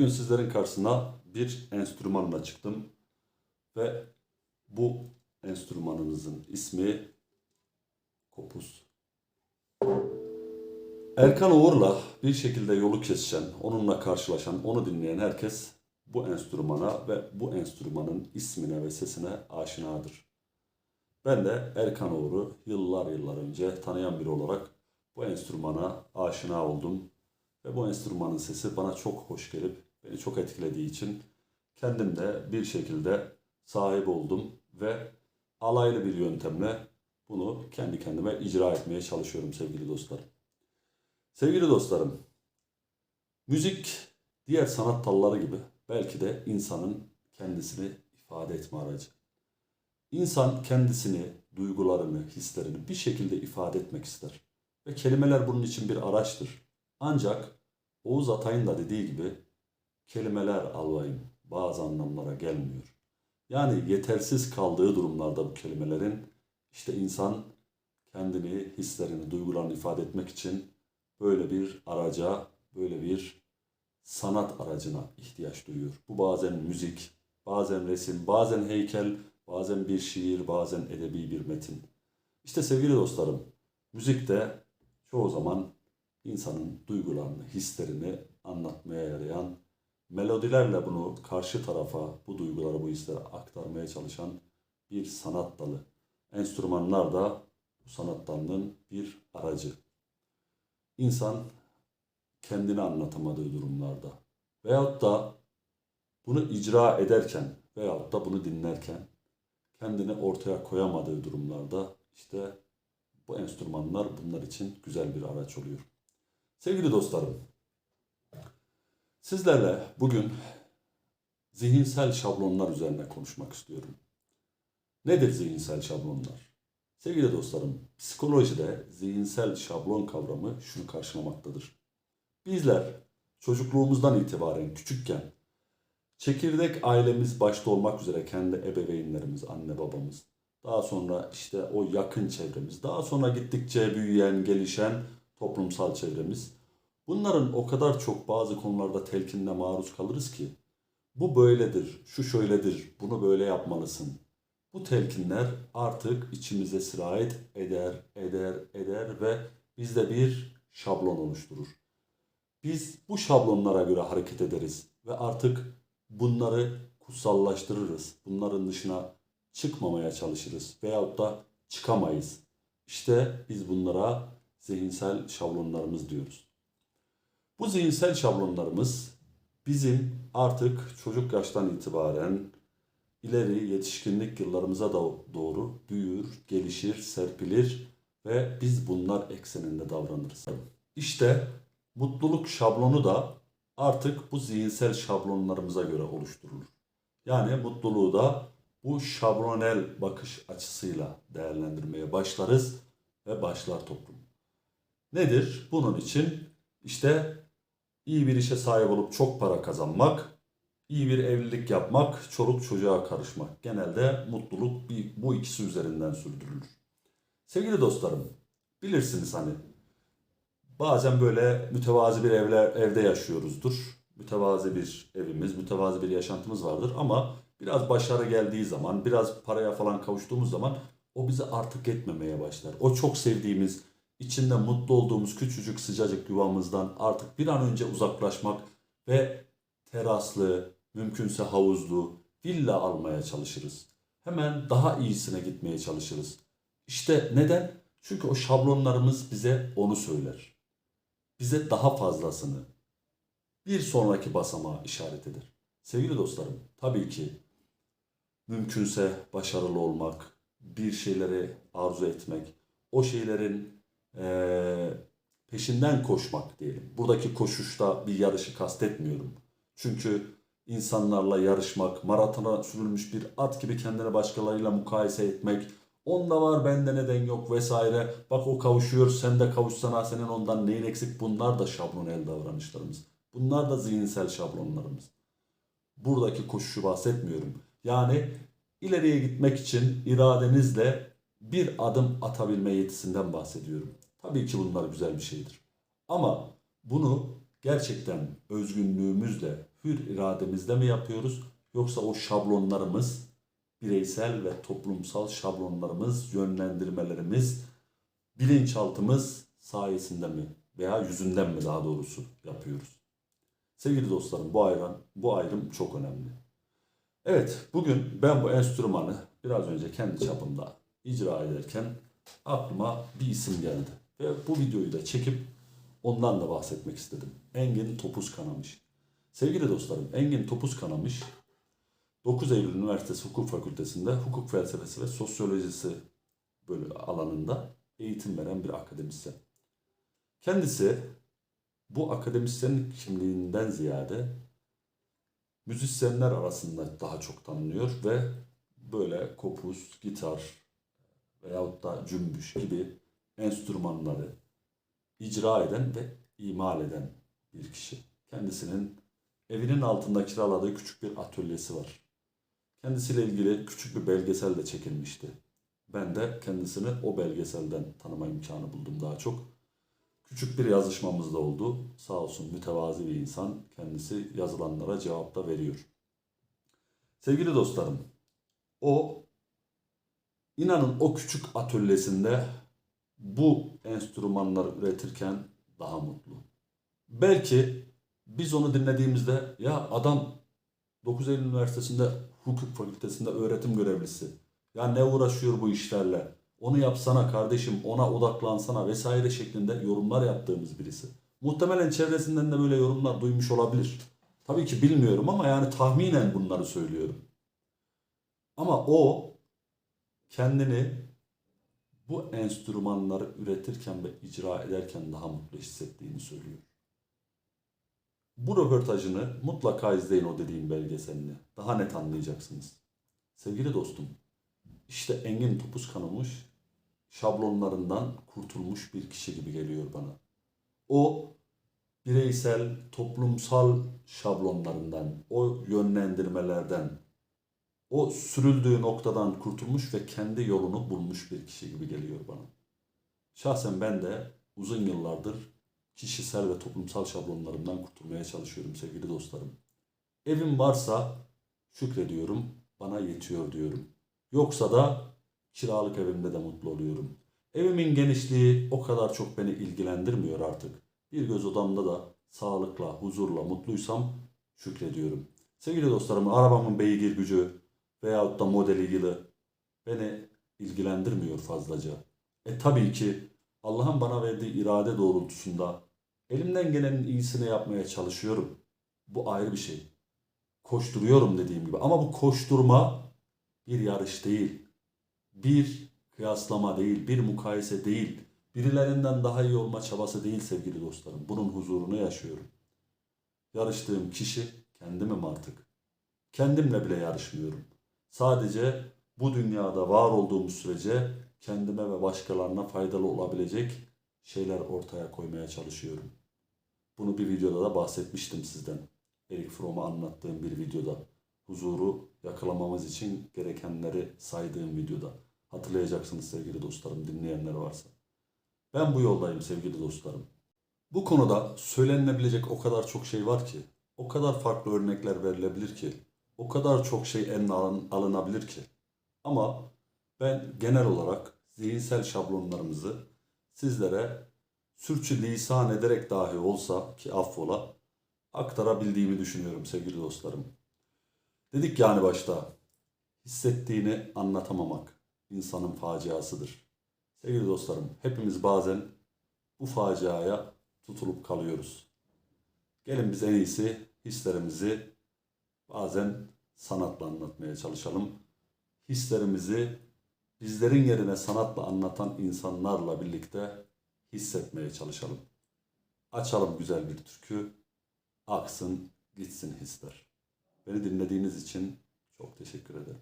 Bugün sizlerin karşısına bir enstrümanla çıktım ve bu enstrümanımızın ismi Kopuz. Erkan Uğur'la bir şekilde yolu kesişen, onunla karşılaşan, onu dinleyen herkes bu enstrümana ve bu enstrümanın ismine ve sesine aşinadır. Ben de Erkan Uğur'u yıllar yıllar önce tanıyan biri olarak bu enstrümana aşina oldum. Ve bu enstrümanın sesi bana çok hoş gelip beni çok etkilediği için kendim de bir şekilde sahip oldum ve alaylı bir yöntemle bunu kendi kendime icra etmeye çalışıyorum sevgili dostlarım. Sevgili dostlarım, müzik diğer sanat dalları gibi belki de insanın kendisini ifade etme aracı. İnsan kendisini, duygularını, hislerini bir şekilde ifade etmek ister. Ve kelimeler bunun için bir araçtır. Ancak Oğuz Atay'ın da dediği gibi kelimeler albayım bazı anlamlara gelmiyor. Yani yetersiz kaldığı durumlarda bu kelimelerin işte insan kendini, hislerini, duygularını ifade etmek için böyle bir araca, böyle bir sanat aracına ihtiyaç duyuyor. Bu bazen müzik, bazen resim, bazen heykel, bazen bir şiir, bazen edebi bir metin. İşte sevgili dostlarım, müzik de çoğu zaman insanın duygularını, hislerini anlatmaya yarayan, melodilerle bunu karşı tarafa, bu duyguları, bu hisleri aktarmaya çalışan bir sanat dalı. Enstrümanlar da bu sanat dalının bir aracı. İnsan kendini anlatamadığı durumlarda veyahut da bunu icra ederken veyahut da bunu dinlerken kendini ortaya koyamadığı durumlarda işte bu enstrümanlar bunlar için güzel bir araç oluyor. Sevgili dostlarım, sizlerle bugün zihinsel şablonlar üzerine konuşmak istiyorum. Nedir zihinsel şablonlar? Sevgili dostlarım, psikolojide zihinsel şablon kavramı şunu karşılamaktadır. Bizler çocukluğumuzdan itibaren küçükken çekirdek ailemiz başta olmak üzere kendi ebeveynlerimiz, anne babamız, daha sonra işte o yakın çevremiz, daha sonra gittikçe büyüyen, gelişen toplumsal çevremiz. Bunların o kadar çok bazı konularda telkinle maruz kalırız ki bu böyledir, şu şöyledir, bunu böyle yapmalısın. Bu telkinler artık içimize sirayet eder, eder, eder ve bizde bir şablon oluşturur. Biz bu şablonlara göre hareket ederiz ve artık bunları kutsallaştırırız. Bunların dışına çıkmamaya çalışırız veyahut da çıkamayız. İşte biz bunlara zihinsel şablonlarımız diyoruz. Bu zihinsel şablonlarımız bizim artık çocuk yaştan itibaren ileri yetişkinlik yıllarımıza da doğru büyür, gelişir, serpilir ve biz bunlar ekseninde davranırız. İşte mutluluk şablonu da artık bu zihinsel şablonlarımıza göre oluşturulur. Yani mutluluğu da bu şablonel bakış açısıyla değerlendirmeye başlarız ve başlar toplum. Nedir? Bunun için işte iyi bir işe sahip olup çok para kazanmak, iyi bir evlilik yapmak, çoluk çocuğa karışmak. Genelde mutluluk bu ikisi üzerinden sürdürülür. Sevgili dostlarım, bilirsiniz hani bazen böyle mütevazi bir evler, evde yaşıyoruzdur. Mütevazi bir evimiz, mütevazi bir yaşantımız vardır ama biraz başarı geldiği zaman, biraz paraya falan kavuştuğumuz zaman o bize artık yetmemeye başlar. O çok sevdiğimiz, içinde mutlu olduğumuz küçücük sıcacık yuvamızdan artık bir an önce uzaklaşmak ve teraslı, mümkünse havuzlu, villa almaya çalışırız. Hemen daha iyisine gitmeye çalışırız. İşte neden? Çünkü o şablonlarımız bize onu söyler. Bize daha fazlasını, bir sonraki basamağa işaret eder. Sevgili dostlarım, tabii ki mümkünse başarılı olmak, bir şeyleri arzu etmek, o şeylerin eee, peşinden koşmak diyelim. Buradaki koşuşta bir yarışı kastetmiyorum. Çünkü insanlarla yarışmak, maratona sürülmüş bir at gibi kendini başkalarıyla mukayese etmek, onda var bende neden yok vesaire. Bak o kavuşuyor sen de kavuşsana senin ondan neyin eksik bunlar da şablonel davranışlarımız. Bunlar da zihinsel şablonlarımız. Buradaki koşuşu bahsetmiyorum. Yani ileriye gitmek için iradenizle bir adım atabilme yetisinden bahsediyorum. Tabii ki bunlar güzel bir şeydir. Ama bunu gerçekten özgünlüğümüzle, hür irademizle mi yapıyoruz? Yoksa o şablonlarımız, bireysel ve toplumsal şablonlarımız, yönlendirmelerimiz, bilinçaltımız sayesinde mi veya yüzünden mi daha doğrusu yapıyoruz? Sevgili dostlarım bu ayrım, bu ayrım çok önemli. Evet, bugün ben bu enstrümanı biraz önce kendi çapımda icra ederken aklıma bir isim geldi. Ve bu videoyu da çekip ondan da bahsetmek istedim. Engin Topuz Kanamış. Sevgili dostlarım, Engin Topuz Kanamış 9 Eylül Üniversitesi Hukuk Fakültesi'nde hukuk felsefesi ve sosyolojisi bölü alanında eğitim veren bir akademisyen. Kendisi bu akademisyen kimliğinden ziyade müzisyenler arasında daha çok tanınıyor ve böyle kopuz, gitar veyahut da cümbüş gibi enstrümanları icra eden ve imal eden bir kişi. Kendisinin evinin altında kiraladığı küçük bir atölyesi var. Kendisiyle ilgili küçük bir belgesel de çekilmişti. Ben de kendisini o belgeselden tanıma imkanı buldum daha çok. Küçük bir yazışmamız da oldu. Sağ olsun mütevazi bir insan. Kendisi yazılanlara cevap da veriyor. Sevgili dostlarım, o inanın o küçük atölyesinde bu enstrümanları üretirken daha mutlu. Belki biz onu dinlediğimizde ya adam 9 Eylül Üniversitesi'nde hukuk fakültesinde öğretim görevlisi. Ya ne uğraşıyor bu işlerle? Onu yapsana kardeşim, ona odaklansana vesaire şeklinde yorumlar yaptığımız birisi. Muhtemelen çevresinden de böyle yorumlar duymuş olabilir. Tabii ki bilmiyorum ama yani tahminen bunları söylüyorum. Ama o kendini bu enstrümanları üretirken ve icra ederken daha mutlu hissettiğini söylüyor. Bu röportajını mutlaka izleyin o dediğim belgeselini. Daha net anlayacaksınız. Sevgili dostum, işte Engin Topuz Kanamış şablonlarından kurtulmuş bir kişi gibi geliyor bana. O bireysel, toplumsal şablonlarından, o yönlendirmelerden, o sürüldüğü noktadan kurtulmuş ve kendi yolunu bulmuş bir kişi gibi geliyor bana. Şahsen ben de uzun yıllardır kişisel ve toplumsal şablonlarımdan kurtulmaya çalışıyorum sevgili dostlarım. Evim varsa şükrediyorum, bana yetiyor diyorum. Yoksa da kiralık evimde de mutlu oluyorum. Evimin genişliği o kadar çok beni ilgilendirmiyor artık. Bir göz odamda da sağlıkla, huzurla, mutluysam şükrediyorum. Sevgili dostlarım, arabamın beygir gücü veyahut da modeli yılı beni ilgilendirmiyor fazlaca. E tabii ki Allah'ın bana verdiği irade doğrultusunda elimden gelenin iyisini yapmaya çalışıyorum. Bu ayrı bir şey. Koşturuyorum dediğim gibi. Ama bu koşturma bir yarış değil. Bir kıyaslama değil, bir mukayese değil. Birilerinden daha iyi olma çabası değil sevgili dostlarım. Bunun huzurunu yaşıyorum. Yarıştığım kişi kendimim artık. Kendimle bile yarışmıyorum. Sadece bu dünyada var olduğumuz sürece kendime ve başkalarına faydalı olabilecek şeyler ortaya koymaya çalışıyorum. Bunu bir videoda da bahsetmiştim sizden. Erik Fromm'a anlattığım bir videoda. Huzuru yakalamamız için gerekenleri saydığım videoda. Hatırlayacaksınız sevgili dostlarım, dinleyenler varsa. Ben bu yoldayım sevgili dostlarım. Bu konuda söylenilebilecek o kadar çok şey var ki, o kadar farklı örnekler verilebilir ki, o kadar çok şey eline alın, alınabilir ki. Ama ben genel olarak zihinsel şablonlarımızı sizlere sürçü lisan ederek dahi olsa ki affola aktarabildiğimi düşünüyorum sevgili dostlarım. Dedik yani başta hissettiğini anlatamamak insanın faciasıdır. Sevgili dostlarım hepimiz bazen bu faciaya tutulup kalıyoruz. Gelin biz en iyisi hislerimizi bazen sanatla anlatmaya çalışalım. Hislerimizi bizlerin yerine sanatla anlatan insanlarla birlikte hissetmeye çalışalım. Açalım güzel bir türkü, aksın gitsin hisler. Beni dinlediğiniz için çok teşekkür ederim.